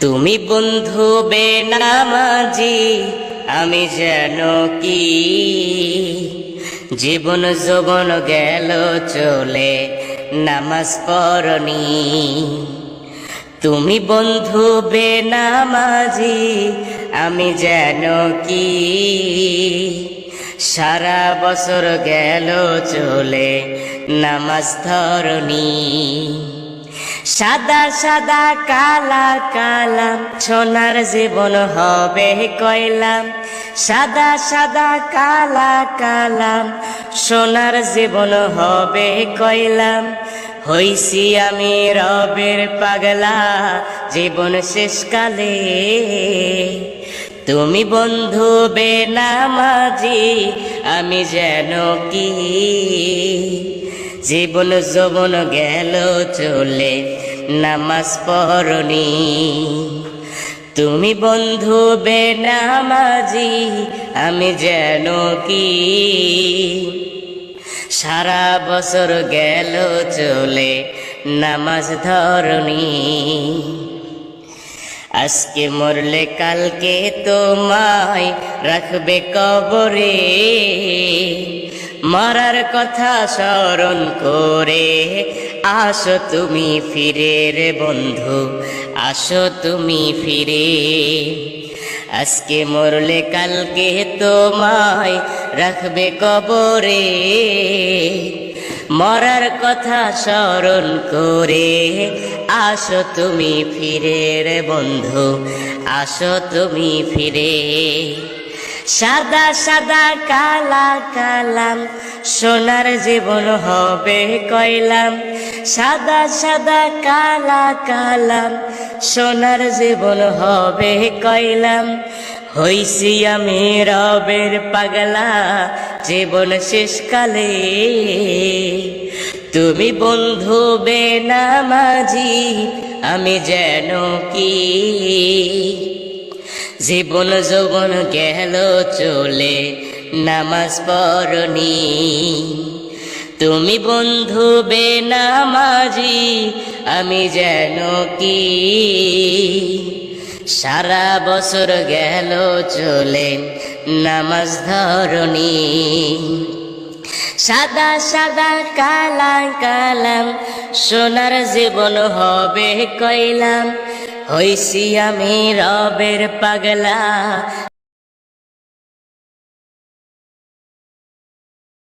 তুমি বন্ধু বেনামাজি, আমি যেন কি? জীবন যৌবন গেল চলে, নামাজ পড়নি। তুমি বন্ধু বেনামাজি, আমি যেন কি? সারা বছর গেল চলে, নামাজ ধরনি। সাদা সাদা কালা কালা, সোনার জীবন হবে কয়লাম সাদা সাদা কালা কালাম সোনার জীবন হবে কয়লাম হইছি আমি রবের পাগলা, জীবন শেষকালে। তুমি বন্ধু বেনামাজি, আমি যেন কি? জীবন যৌবন গেল চলে, নামাজ পড়নি। তুমি বন্ধু বেনামাজি, আমি যেন কি? সারা বছর গেল চলে, নামাজ ধরনি। আজকে মরলে কালকে তোমায় রাখবে কবরে। মরার কথা স্মরণ করে আসো তুমি ফিরে রে বন্ধু, আসো তুমি ফিরে। আজকে মরলে কালকে তোমায় রাখবে কবরে। মরার কথা স্মরণ করে আসো তুমি ফিরে রে বন্ধু, আসো তুমি ফিরে। সাদা সাদা কালা কালাম। সোনার জীবন হবে কইলাম সাদা সাদা কালা কালাম। সোনার জীবন হবে কইলাম হইছি আমি রবের পাগলা। জীবন শেষকালে। তুমি বন্ধু বেনামাজি, আমি যেন কি? জীবন যৌবন গেল চলে, নামাজ পড়নি। তুমি বন্ধু বেনামাজি, আমি যেন কি? সারা বছর গেল চলে, নামাজ ধরনি। সাদা সাদা কালা কালাম, সোনার জীবন হবে কইলাম। হইছি আমি রবের পাগলা।